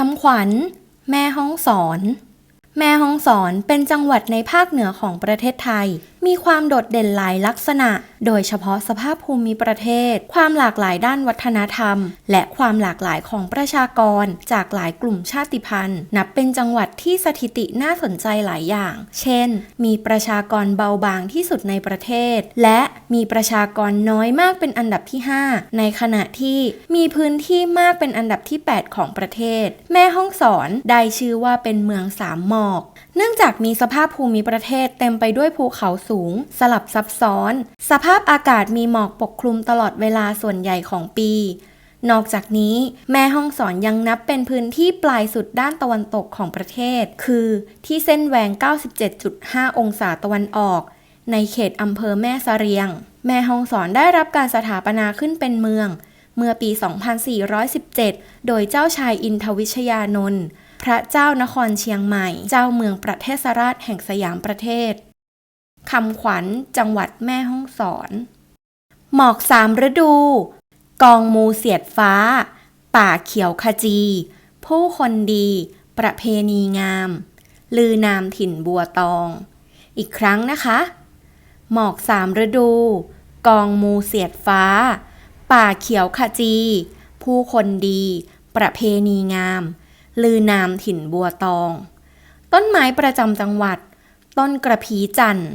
คำขวัญ แม่ห้องสอน แม่ห้องสอนเป็นจังหวัดในภาคเหนือของประเทศไทย มีความโดดเด่นหลายลักษณะ โดยเฉพาะสภาพภูมิประเทศ ความหลากหลายด้านวัฒนธรรม และความหลากหลายของประชากร จากหลายกลุ่มชาติพันธุ์ นับเป็นจังหวัดที่สถิติน่าสนใจหลายอย่าง เช่น มีประชากรเบาบางที่สุดในประเทศ และมีประชากรน้อยมากเป็นอันดับที่ 5 ในขณะที่มีพื้นที่มากเป็นอันดับที่ 8 ของประเทศ แม่ห้องสอนได้ชื่อว่าเป็นเมืองสามหมอก เนื่องจากมีสภาพภูมิประเทศเต็มไปด้วยภูเขาสูงสลับซับซ้อน สภาพอากาศมีหมอกปกคลุมตลอดเวลาส่วนใหญ่ของปี นอกจากนี้แม่ห้องสอนยังนับเป็นพื้นที่ปลายสุดด้านตะวันตกของประเทศ คือที่เส้นแหวง 97.5 องศาตะวันออก ในเขตอำเภอแม่สะเรียง แม่ห้องสอนได้รับการสถาปนาขึ้นเป็นเมือง เมื่อปี 2417 โดยเจ้าชายอินทวิชยานนท์พระเจ้านครเชียงใหม่ เจ้าเมืองประเทศราชแห่งสยามประเทศ คำขวัญจังหวัดแม่ฮ่องสอน หมอกสามฤดู กองมูเสียดฟ้า ป่าเขียวขจี ผู้คนดี ประเพณีงาม ลือนามถิ่นบัวตอง อีกครั้งนะคะ หมอกสามฤดู กองมูเสียดฟ้า ป่าเขียวขจี ผู้คนดี ประเพณีงาม ลือนามถิ่นบัวตอง ต้นไม้ประจำจังหวัดต้นกระพีจันทร์